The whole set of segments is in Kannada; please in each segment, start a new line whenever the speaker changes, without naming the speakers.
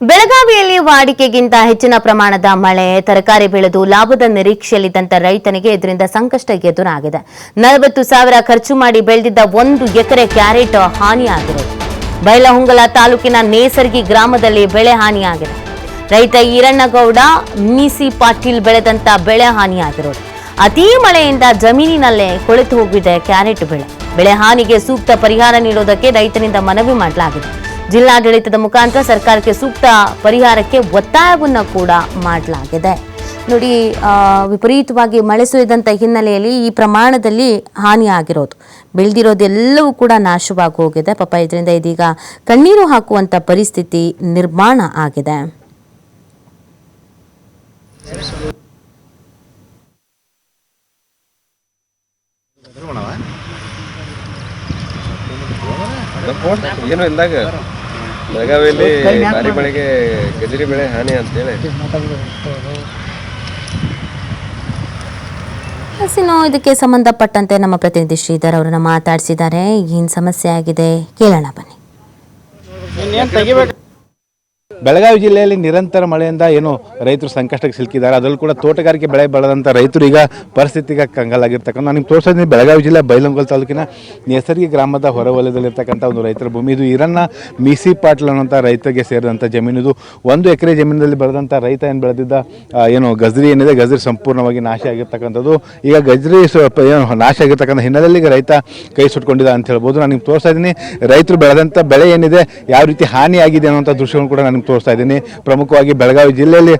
ಬೆಳಗಾವಿಯಲ್ಲಿ ವಾಡಿಕೆಗಿಂತ ಹೆಚ್ಚಿನ ಪ್ರಮಾಣದ ಮಳೆ, ತರಕಾರಿ ಬೆಳೆದು ಲಾಭದ ನಿರೀಕ್ಷೆಯಲ್ಲಿದ್ದಂತ ರೈತನಿಗೆ ಇದರಿಂದ ಸಂಕಷ್ಟ ಎದುರಾಗಿದೆ. ನಲವತ್ತು ಸಾವಿರ ಖರ್ಚು ಮಾಡಿ ಬೆಳೆದಿದ್ದ ಒಂದು ಎಕರೆ ಕ್ಯಾರೆಟ್ ಹಾನಿಯಾಗಿದೆ. ಬೈಲಹೊಂಗಲ ತಾಲೂಕಿನ ನೇಸರ್ಗಿ ಗ್ರಾಮದಲ್ಲಿ ಬೆಳೆ ಹಾನಿಯಾಗಿದೆ. ರೈತ ಈರಣ್ಣಗೌಡ, ಮೀಸಿ ಪಾಟೀಲ್ ಬೆಳೆದಂತ ಬೆಳೆ ಹಾನಿಯಾಗಿರೋದು ಅತೀ ಮಳೆಯಿಂದ ಜಮೀನಿನಲ್ಲೇ ಕೊಳೆತು ಹೋಗಿದೆ ಕ್ಯಾರೆಟ್ ಬೆಳೆ. ಬೆಳೆ ಹಾನಿಗೆ ಸೂಕ್ತ ಪರಿಹಾರ ನೀಡೋದಕ್ಕೆ ರೈತನಿಂದ ಮನವಿ ಮಾಡಲಾಗಿದೆ. ಜಿಲ್ಲಾಡಳಿತದ ಮುಖಾಂತರ ಸರ್ಕಾರಕ್ಕೆ ಸೂಕ್ತ ಪರಿಹಾರಕ್ಕೆ ಒತ್ತಾಯವನ್ನು ಕೂಡ ಮಾಡಲಾಗಿದೆ. ನೋಡಿ ವಿಪರೀತವಾಗಿ ಮಳೆ ಸುರಿದಂಥ ಹಿನ್ನೆಲೆಯಲ್ಲಿ ಈ ಪ್ರಮಾಣದಲ್ಲಿ ಹಾನಿಯಾಗಿರೋದು. ಬೆಳೆದಿರೋದೆಲ್ಲವೂ ಕೂಡ ನಾಶವಾಗಿ ಹೋಗಿದೆ. ಪಾಪ ಇದರಿಂದ ಇದೀಗ ಕಣ್ಣೀರು ಹಾಕುವಂಥ ಪರಿಸ್ಥಿತಿ ನಿರ್ಮಾಣ ಆಗಿದೆ.
ಏನು ಬೆಳಗಾವಿಯಲ್ಲಿ ಭಾರಿ ಮಳೆಗೆ ಗಜರಿ ಬೆಳೆ ಹಾನಿ ಅಂತೇಳಿ.
ಹಸಿನೋ ಇದಕ್ಕೆ ಸಂಬಂಧಪಟ್ಟಂತೆ ನಮ್ಮ ಪ್ರತಿನಿಧಿ ಶ್ರೀಧರ್ ಅವರನ್ನ ಮಾತಾಡಿಸಿದ್ದಾರೆ. ಏನು ಸಮಸ್ಯೆ ಆಗಿದೆ ಕೇಳೋಣ ಬನ್ನಿ.
ಬೆಳಗಾವಿ ಜಿಲ್ಲೆಯಲ್ಲಿ ನಿರಂತರ ಮಳೆಯಿಂದ ಏನು ರೈತರು ಸಂಕಷ್ಟಕ್ಕೆ ಸಿಲುಕಿದ್ದಾರೆ. ಅದರಲ್ಲೂ ಕೂಡ ತೋಟಗಾರಿಕೆ ಬೆಳೆ ಬೆಳೆದಂಥ ರೈತರು ಈಗ ಪರಿಸ್ಥಿತಿಗೆ ಕಂಗಾಲಾಗಿರ್ತಕ್ಕಂಥ ನಾನು ನಿಮ್ಗೆ ತೋರಿಸ್ತಾ ಬೆಳಗಾವಿ ಜಿಲ್ಲೆ ಬೈಲಂಗೋಲ್ ತಾಲೂಕಿನ ನೇಸರ್ಗಿ ಗ್ರಾಮದ ಹೊರವಲಯದಲ್ಲಿರ್ತಕ್ಕಂಥ ಒಂದು ರೈತರ ಭೂಮಿ. ಇದು ಇರನ್ನ ಮೀಸಿ ಪಾಟ್ಲ್ ಅನ್ನೋಂಥ ರೈತರಿಗೆ ಸೇರಿದಂಥ ಜಮೀನು. ಇದು ಒಂದು ಎಕರೆ ಜಮೀನಿನಲ್ಲಿ ಬೆಳೆದಂಥ ರೈತ ಏನು ಬೆಳೆದಿದ್ದ ಏನು ಗಜ್ರಿ ಏನಿದೆ, ಗಜ್ರಿ ಸಂಪೂರ್ಣವಾಗಿ ನಾಶ ಆಗಿರ್ತಕ್ಕಂಥದ್ದು. ಈಗ ಗಜ್ರಿ ಏನು ನಾಶ ಆಗಿರ್ತಕ್ಕಂಥ ಹಿನ್ನೆಲೆಯಲ್ಲಿ ಈಗ ರೈತ ಕೈ ಸುಟ್ಕೊಂಡಿದ್ದ ಅಂತ ಹೇಳ್ಬೋದು. ನಾನು ನಿಮ್ಗೆ ತೋರಿಸ್ತಾ ಇದ್ದೀನಿ, ರೈತರು ಬೆಳೆದಂಥ ಬೆಳೆ ಏನಿದೆ, ಯಾವ ರೀತಿ ಹಾನಿಯಾಗಿದೆ ಅನ್ನೋಂಥ ದೃಶ್ಯವನ್ನು ಕೂಡ ನಾನು ತೋರಿಸ್ತಾ ಇದ್ದೀನಿ. ಪ್ರಮುಖವಾಗಿ ಬೆಳಗಾವಿ ಜಿಲ್ಲೆಯಲ್ಲಿ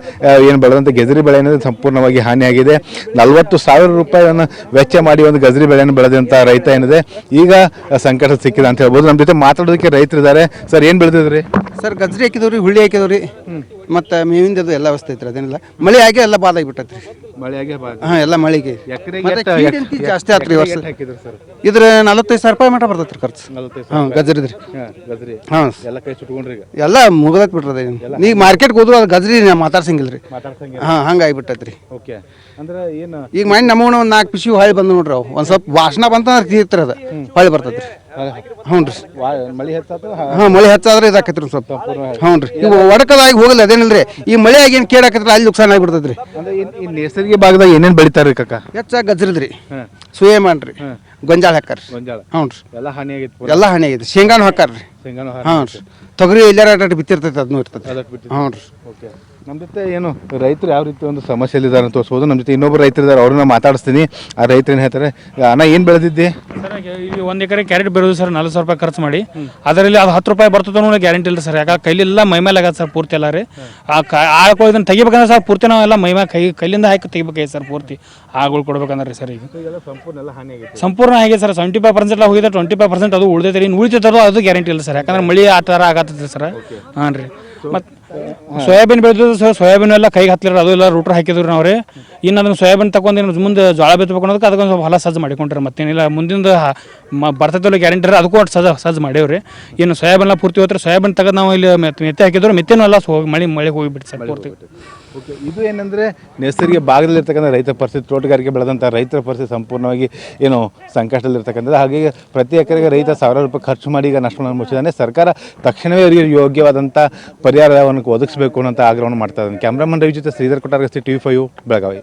ಏನು ಬೆಳೆದಂಥ ಗಜರಿ ಬೆಳೆ ಏನಿದೆ, ಸಂಪೂರ್ಣವಾಗಿ ಹಾನಿಯಾಗಿದೆ. ನಲವತ್ತು ಸಾವಿರ ರೂಪಾಯಿಯನ್ನು ವೆಚ್ಚ ಮಾಡಿ ಒಂದು ಗಜರಿ ಬೆಳೆಯನ್ನು ಬೆಳೆದಂಥ ರೈತ ಏನಿದೆ. ಈಗ ಸಂಕಟ ಸಿಕ್ಕಿದೆ ಅಂತ ಹೇಳ್ಬೋದು. ನಮ್ಮ ಜೊತೆ ಮಾತಾಡೋದಕ್ಕೆ ರೈತರಿದ್ದಾರೆ. ಸರ್, ಏನು ಬೆಳೆದಿದ್ರಿ?
ಸರ್ ಗಜ್ರಿ ಹಾಕಿದವ್ರಿ ಹುಳಿ ಹಾಕಿದವ್ರಿ ಮತ್ತು ಮೇವಿಂದದು ಎಲ್ಲ ವ್ಯವಸ್ಥೆ ಐತ್ರಿ ಅದೇನಿಲ್ಲ. ಮಳೆ ಆಗಿ ಎಲ್ಲ ಬಾದ ಆಗಿಬಿಟ್ಟೈತ್ರಿ
ಮಳೆಯಾಗೆ
ಹಾಂ ಎಲ್ಲ ಮಳೆಗೆ. ಮತ್ತೆ ಜಾಸ್ತಿ ಆತ್ರಿ ಈ ವರ್ಷ.
ಹಾಕಿದ್ರು ಸರ್.
ಇದ್ರ ನಲವತ್ತೈದು ಸಾವಿರ ರೂಪಾಯಿ ಮಟ ಬರ್ತೈತ್ರಿ ಖರ್ಚು.
ನಲವತ್ತೈದು
ಹಾಂ ಗಜ್ರಿದ್ರಿ.
ರೀ ಗಜರಿ.
ಹಾಂ
ಎಲ್ಲ ಕೈ ಸುಟ್ಕೊಂಡ್ರಿ ಈಗ.
ಎಲ್ಲ ಮುಗದತ್ ಬಿಟ್ರದ ನೀ ಮಾರ್ಕೆಟ್ಗೆ ಹೋದ್ರು ಅದು ಗಜ್ರಿ ಮಾತಾಡ್ಸಂಗಿಲ್ರಿ
ಮಾತಾಡ್ಸಂಗೆ
ಹಾಂ ಹಂಗೆ ಆಗಿಬಿಟ್ಟೈತ್ರಿ.
ಓಕೆ. ಅಂದ್ರೆ ಏನು
ಈಗ ಮಣ್ಣು ನಮೂನ ಒಂದು ನಾಲ್ಕು ಪಿಶಿ ಹೊಳ್ಳಿ ಬಂದು ನೋಡ್ರಿ ಅವು. ಒಂದು ಸ್ವಲ್ಪ ವಾಸನ ಬಂತಂದ್ರೆ ತೀರ್ತಿರ ಅದು. ಹೊಳ್ಳಿ ಬರ್ತೈತ್ರಿ. ಹ್ಞೂ ರೀ.
ಮಳೆ ಹೆಚ್ಚಾತು
ಹಾಂ. ಮಳೆ ಹೆಚ್ಚಾದ್ರೆ ಇದಾಕೈತ್ರಿ ಒಂದು ಸ್ವಲ್ಪ. ಹ್ಞೂ ರೀ. ಇವು ಒಡಕದಾಗಿ ಹೋಗಲ್ಲ ಅದೇನಿಲ್ರಿ? ಈ ಮಳೆ ಆಗಿ ಏನು ಕೇಳಾಕತ್ರ ಅಲ್ಲಿ ನುಕ್ಸಾನ ಆಗಿಬಿಡ್ತೈತ್ರಿ.
ಅಂದ್ರೆ ಈ- ಈ ನೇಸರ್ಗಿ ಭಾಗದಾಗ ಏನೇನ್ ಬೆಳಿತಾರ ಕಾಕ?
ಹೆಚ್ಚಾಗಿ ಗಜ್ರಿದ್ರಿ
ರೀ
ಸೂಯೆ ರೀ ಗೊಂಜಾಳ
ಗೊಂಜಾಳ.
ಹ್ಞೂ ರೀ.
ಎಲ್ಲ ಹಾನಿ ಆಗಿತ್ತು
ಎಲ್ಲ ಹಾನಿ ಆಗೈತಿ. ಶೇಂಗಾನು ಹಾಕಾರ್ರಿ
ಶೇಂಗಾನು
ಹಾಂ ರೀ. ತೊಗರಿ ಎಲ್ಲಾರ ಬಿತ್ತಿರ್ತೈತಿ ಬಿತ್ತಿರ್ತೈತೆ ಅದನ್ನು ಇರ್ತೈತೆ.
ಅದಕ್ಕೆ ಬಿಟ್ಟು
ಹ್ಞೂ ರೀ.
ಓಕೆ. ನಮ್ಮ ಜೊತೆ ಏನು ರೈತರು ಯಾವ ರೀತಿ ಒಂದು ಸಮಸ್ಯೆಯಲ್ಲಿ ಇದ್ದಾರೆ ಅಂತ ತೋರಿಸ್ಬೋದು. ನಮ್ಮ ಜೊತೆ ಇನ್ನೊಬ್ಬರು ರೈತರು ಇದ್ದಾರೆ ಅವ್ರನ್ನ ಮಾತಾಡಿಸ್ತೀನಿ. ಆ ರೈತರು ಏನು ಹೇಳ್ತಾರೆ ಅಣ್ಣ ಏನು ಬೆಳೆದಿದ್ದೆ?
ಸರ್ ಒಂದು ಎಕರೆ ಕ್ಯಾರೆಟ್ ಬರೋದು ಸರ್ ನಲ್ವತ್ತು ಸಾವಿರ ರೂಪಾಯಿ ಖರ್ಚು ಮಾಡಿ ಅದರಲ್ಲಿ ಅದು ಹತ್ತು ರೂಪಾಯಿ ಬರ್ತದೆ ಗ್ಯಾರಂಟಿ ಇಲ್ಲ ಸರ್. ಯಾಕೆ ಕೈಲಿಲ್ಲ ಮೈಮೇಲೆ ಆಗತ್ತೆ ಸರ್ ಪೂರ್ತಿ ಎಲ್ಲ ರೀ. ಆ ಇದನ್ನು ತೆಗಿಬೇಕಂದ್ರೆ ಸರ್ ಪೂರ್ತಿ ನಾವು ಎಲ್ಲ ಮೈಮೇಲೆ ಕೈ ಕೈಲಿಂದ ಹಾಕಿ ತೆಗಿಬೇಕಾಗಿ ಸರ್ ಪೂರ್ತಿ. ಆಗಳು ಕೊಡ್ಬೇಕಂದ್ರೆ ಸರ್ ಈಗ.
ಸಂಪೂರ್ಣ ಹಾಗೆ ಆಗಿತ್ತು.
ಸರ್ ಸೆವೆಂಟಿ ಫೈವ್ ಪರ್ಸೆಂಟ್ ಎಲ್ಲ ಹೋಗಿದೆ ಟ್ವೆಂಟಿ ಫೈವ್ ಪರ್ಸೆಂಟ್ ಅದು ಉಳಿದೈತೆ ರೀ. ಇನ್ನು ಉಳಿತೈತದೋ ಅದು ಗ್ಯಾರಂಟಿ ಇಲ್ಲ ಸರ್. ಯಾಕಂದ್ರೆ ಮಳೆ ಆ ಥರ ಆಗತ್ತೈತೆ ಸರ್. ಹಾಂ ರೀ. ಮತ್ತು ಸೋಯಾಬೀನ್ ಬೆಳೆದಿದ್ದು ಸರ್ ಸೋಯಾಬೀನ್ ಎಲ್ಲ ಕೈಗೆ ಹತ್ತಿರ ಅದು ಎಲ್ಲ ರೂಟ್ರ್ ಹಾಕಿದ್ರು ನಾವು ರೀ ಇನ್ನು ಅದನ್ನು ಸೋಯಾಬೀನ್ ತಗೊಂಡು ಏನು ಮುಂದೆ ಜೋಳ ಬಿತ್ತಬೇಕು ಅನ್ನೋದಕ್ಕೆ ಅದಕ್ಕೊಂದು ಸ್ವಲ್ಪ ಹೊಲ ಸಜ್ಜು ಮಾಡಿಕೊಂಡ್ರೆ ಮತ್ತೇನಿಲ್ಲ. ಮುಂದಿನ ಬರ್ತೈತಲ್ಲ ಗ್ಯಾರಂಟಿ ರೀ ಅದಕ್ಕೂ ಒಟ್ಟು ಸಜ್ಜ ಸಜ್ಜು ಮಾಡೇವ್ರಿ. ಏನು ಸೋಯಾಬೀನ್ ಎಲ್ಲ ಪೂರ್ತಿ ಹೋದ್ರೆ ಸೋಯಾಬೀನ್ ತೆಗೆದು ನಾವು ಇಲ್ಲಿ ಮೆತ್- ಮೆತ್ತೆ ಹಾಕಿದ್ರು ಮೆತ್ತೇನು ಎಲ್ಲ ಹೋಗಿ ಮಳೆ ಮಳೆ ಹೋಗಿಬಿಟ್ಟು ಸರ್ ಪೂರ್ತಿ.
ಓಕೆ, ಇದು ಏನಂದರೆ ನೆಸರಿಗೆ ಭಾಗದಲ್ಲಿರ್ತಕ್ಕಂಥ ರೈತರ ಪರಿಸ್ಥಿತಿ, ತೋಟಗಾರಿಕೆ ಬೆಳೆದಂಥ ರೈತರ ಪರಿಸ್ಥಿತಿ ಸಂಪೂರ್ಣವಾಗಿ ಏನು ಸಂಕಷ್ಟದಲ್ಲಿರ್ತಕ್ಕಂಥದ್ದು. ಹಾಗೆ ಪ್ರತಿ ಎಕರೆಗೆ ರೈತ ಸಾವಿರಾರು ರೂಪಾಯಿ ಖರ್ಚು ಮಾಡಿ ಈಗ ನಷ್ಟವನ್ನು ಮುಚ್ಚಿದಾನೆ ಸರ್ಕಾರ ತಕ್ಷಣವೇ ಅವರಿಗೆ ಯೋಗ್ಯವಾದಂಥ ಪರಿಹಾರವನ್ನು ಒದಗಿಸಬೇಕು ಅನ್ನೋಂಥ ಆಗ್ರಹವನ್ನು ಮಾಡ್ತಾ ಇದ್ದಾನೆ. ಕ್ಯಾಮ್ರಾಮನ್ ರವಿ ಜೊತೆ Shridhar Kottaragasti T V five, Belagavi.